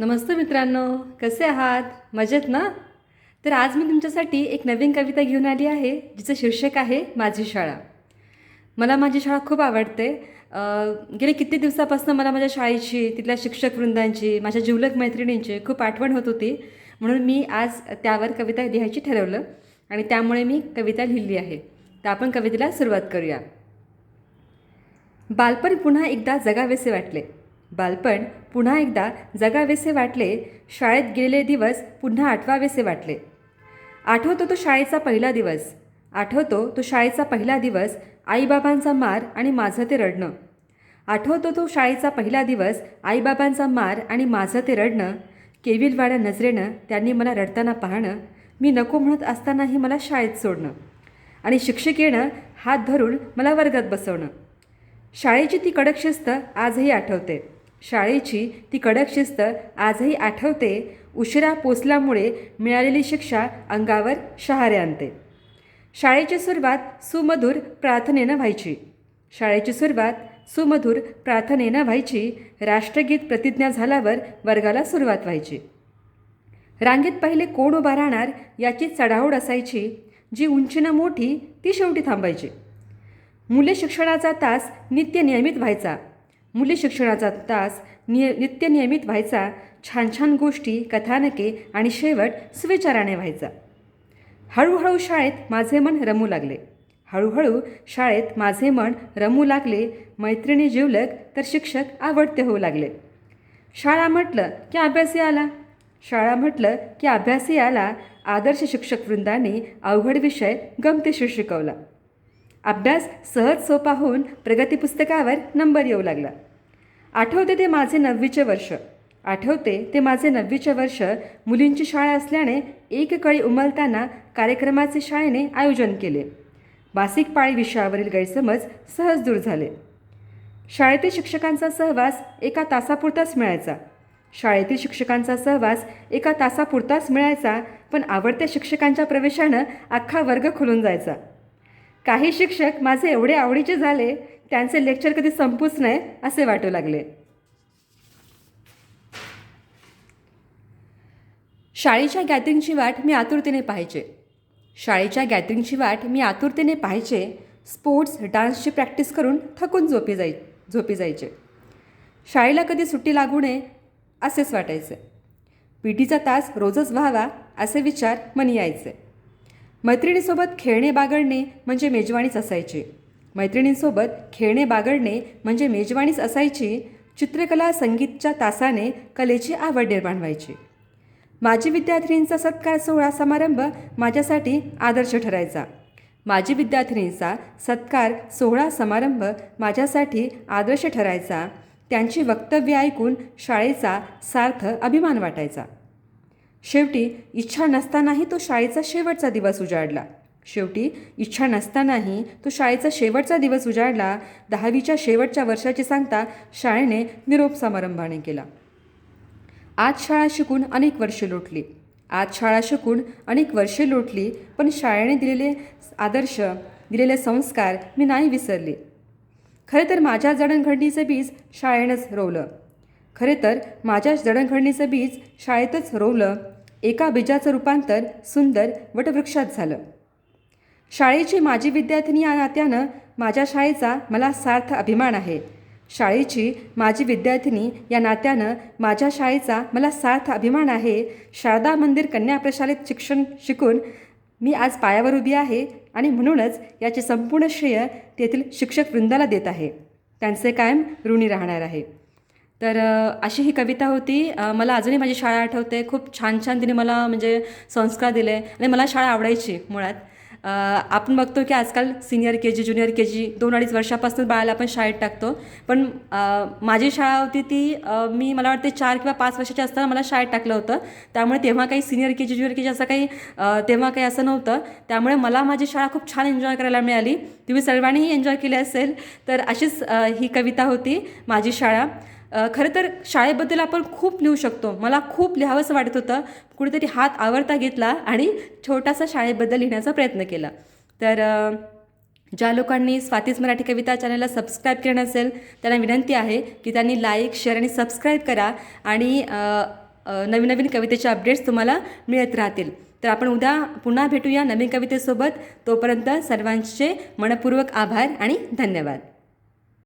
नमस्ते मित्रांनो कसे आहात? मजेत ना? तर आज मी तुमच्यासाठी एक नवीन कविता घेऊन आली आहे जिचं शीर्षक आहे माझी शाळा. मला माझी शाळा खूप आवडते. गेले किती दिवसापासून मला माझ्या शाळेची तिथल्या शिक्षक वृंदांची माझ्या जिवलक मैत्रिणींची खूप आठवण होत होती. म्हणून मी आज त्यावर कविता लिहायची ठरवलं आणि त्यामुळे मी कविता लिहिली आहे. तर आपण कवितेला सुरुवात करूया. बालपण पुन्हा एकदा जगावेसे वाटले. बालपण पुन्हा एकदा जगावेसे वाटले शाळेत गेलेले दिवस पुन्हा आठवावेसे वाटले. आठवतो तो शाळेचा पहिला दिवस. आठवतो तो शाळेचा पहिला दिवस आईबाबांचा मार आणि माझं ते रडणं. आठवतो तो शाळेचा पहिला दिवस आईबाबांचा मार आणि माझं ते रडणं. केविलवाड्या नजरेनं त्यांनी मला रडताना पाहणं. मी नको म्हणत असतानाही मला शाळेत सोडणं. आणि शिक्षिकेनं हात धरून मला वर्गात बसवणं. शाळेची ती कडक शिस्त आजही आठवते. शाळेची ती कडक शिस्त आजही आठवते. उशिरा पोचल्यामुळे मिळालेली शिक्षा अंगावर शहारे आणते. शाळेची सुरुवात सुमधुर प्रार्थनेनं व्हायची. शाळेची सुरुवात सुमधुर प्रार्थनेनं व्हायची. राष्ट्रगीत प्रतिज्ञा झाल्यावर वर्गाला सुरुवात व्हायची. रांगेत पहिले कोण उभा राहणार याची चढाओढ असायची. जी उंचीनं मोठी ती शेवटी थांबायची. मुले शिक्षणाचा तास नित्य नियमित व्हायचा. मुले शिक्षणाचा तास निय नित्य नियमित व्हायचा छान छान गोष्टी कथानके आणि शेवट सुविचाराने व्हायचा. हळूहळू शाळेत माझे मन रमू लागले. हळूहळू शाळेत माझे मन रमू लागले मैत्रिणी जिवलक तर शिक्षक आवडते होऊ लागले. शाळा म्हटलं की अभ्यासी आला. शाळा म्हटलं की अभ्यासी आला आदर्श शिक्षक वृंदाने अवघड विषय गमतीशीर शिकवला. अभ्यास सहज सोपा होऊन प्रगती पुस्तकावर नंबर येऊ लागला. आठवते ते माझे नववीचे वर्ष. आठवते ते माझे नववीचे वर्ष मुलींची शाळा असल्याने एक कळी उमलताना कार्यक्रमाचे शाळेने आयोजन केले. मासिक पाळी विषयावरील गैरसमज सहज दूर झाले. शाळेतील शिक्षकांचा सहवास एका तासापुरताच मिळायचा. शाळेतील शिक्षकांचा सहवास एका तासापुरताच मिळायचा पण आवडत्या शिक्षकांच्या प्रवेशानं अख्खा वर्ग खुलून जायचा. काही शिक्षक माझे एवढे आवडीचे झाले त्यांचे लेक्चर कधी संपूच नये असे वाटू लागले. शाळेच्या गॅदरिंगची वाट मी आतुरतेने पाहायचे. शाळेच्या गॅदरिंगची वाट मी आतुरतेने पाहायचे स्पोर्ट्स डान्सची प्रॅक्टिस करून थकून झोपी जाई झोपी जायचे. शाळेला कधी सुट्टी लागू नये असेच वाटायचे. पी टीचा तास रोजच व्हावा असे विचार मनी यायचे. मैत्रिणीसोबत खेळणे बागडणे म्हणजे मेजवानीच असायची. मैत्रिणींसोबत खेळणे बागडणे म्हणजे मेजवानीच असायची. चित्रकला संगीतच्या तासाने कलेची आवड निर्माण व्हायची. माजी विद्यार्थिनींचा सत्कार सोहळा समारंभ माझ्यासाठी आदर्श ठरायचा. माजी विद्यार्थिनींचा सत्कार सोहळा समारंभ माझ्यासाठी आदर्श ठरायचा. त्यांची वक्तव्य ऐकून शाळेचा सार्थ अभिमान वाटायचा. शेवटी इच्छा नसतानाही तो शाळेचा शेवटचा दिवस उजाडला. शेवटी इच्छा नसतानाही तो शाळेचा शेवटचा दिवस उजाडला दहावीच्या शेवटच्या वर्षाची सांगता शाळेने निरोप समारंभाने केला. आज शाळा शिकून अनेक वर्षे लोटली. आज शाळा शिकून अनेक वर्षे लोटली पण शाळेने दिलेले आदर्श दिलेले संस्कार मी नाही विसरले. खरे तर माझ्या जडणघडणीचं बीज शाळेनंच रोवलं. खरे तर माझ्या जडणघडणीचं बीज शाळेतच रोवलं एका बीजाचं रूपांतर सुंदर वटवृक्षात झालं. शाळेची माजी विद्यार्थिनी या नात्यानं माझ्या शाळेचा मला सार्थ अभिमान आहे. शाळेची माझी विद्यार्थिनी या नात्यानं माझ्या शाळेचा मला सार्थ अभिमान आहे. शारदा मंदिर कन्या प्रशालेत शिक्षण शिकून मी आज पायावर उभी आहे आणि म्हणूनच याचे संपूर्ण श्रेय तेथील शिक्षक वृंदाला देत आहे. त्यांचे कायम ऋणी राहणार आहे. तर अशी ही कविता होती. मला अजूनही माझी शाळा आठवते. खूप छान छान तिने मला म्हणजे संस्कार दिले आणि मला शाळा आवडायची मुळात. आपण बघतो की आजकाल senior K G junior K जी दोन अडीच वर्षापासून बाळाला आपण शाळेत टाकतो. पण माझी शाळा होती ती मी मला वाटते चार किंवा पाच वर्षाची असताना मला शाळेत टाकलं होतं. त्यामुळे तेव्हा काही senior K G junior K जी असं काही तेव्हा काही असं नव्हतं. त्यामुळे मला माझी शाळा खूप छान एन्जॉय करायला मिळाली. तुम्ही सर्वांनीही एन्जॉय केली असेल तर अशीच ही कविता होती माझी शाळा. खरं तर शाळेबद्दल आपण खूप लिहू शकतो. मला खूप लिहावंसं वाटत होतं. कुठेतरी हात आवरता घेतला आणि छोटासा शाळेबद्दल लिहिण्याचा प्रयत्न केला. तर ज्या लोकांनी स्वातीच मराठी कविता चॅनलला सबस्क्राईब केलं नसेल त्यांना विनंती आहे की त्यांनी लाईक शेअर आणि सबस्क्राईब करा आणि नवीन नवीन कवितेचे अपडेट्स तुम्हाला मिळत राहतील. तर आपण उद्या पुन्हा भेटूया नवीन कवितेसोबत. तोपर्यंत सर्वांचे मनपूर्वक आभार आणि धन्यवाद.